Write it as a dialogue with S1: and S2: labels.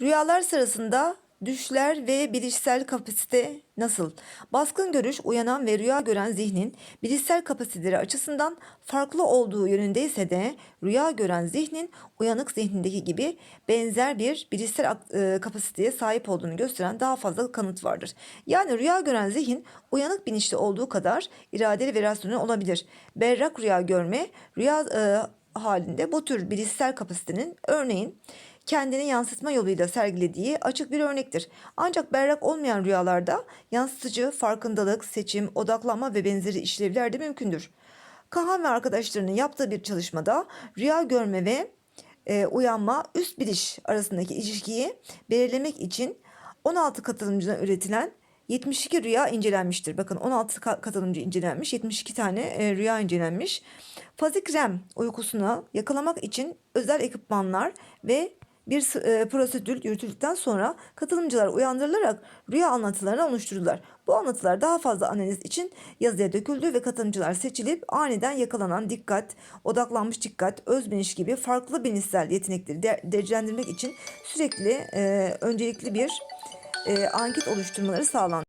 S1: Rüyalar sırasında düşler ve bilişsel kapasite nasıl? Baskın görüş, uyanan ve rüya gören zihnin bilişsel kapasiteleri açısından farklı olduğu yönündeyse de rüya gören zihnin uyanık zihnindeki gibi benzer bir bilişsel e, kapasiteye sahip olduğunu gösteren daha fazla kanıt vardır. Yani rüya gören zihin uyanık bilinçli olduğu kadar iradeli ve rasyonel olabilir. Berrak rüya görme, rüya e, halinde bu tür bilişsel kapasitenin örneğin kendini yansıtma yoluyla sergilediği açık bir örnektir. Ancak berrak olmayan rüyalarda yansıtıcı, farkındalık, seçim, odaklanma ve benzeri işlevler de mümkündür. Kahan ve arkadaşlarının yaptığı bir çalışmada rüya görme ve e, uyanma üst biliş arasındaki ilişkiyi belirlemek için 16 katılımcıdan üretilen 72 rüya incelenmiştir. Bakın 16 ka- katılımcı incelenmiş, 72 tane e, rüya incelenmiş. Fazik REM uykusunu yakalamak için özel ekipmanlar ve bir e, prosedür yürütüldükten sonra katılımcılar uyandırılarak rüya anlatılarını oluşturdular. Bu anlatılar daha fazla analiz için yazıya döküldü ve katılımcılar seçilip aniden yakalanan dikkat, odaklanmış dikkat, özbiniş gibi farklı bilişsel yetenekleri de- derecelendirmek için sürekli e, öncelikli bir e, anket oluşturmaları sağlandı.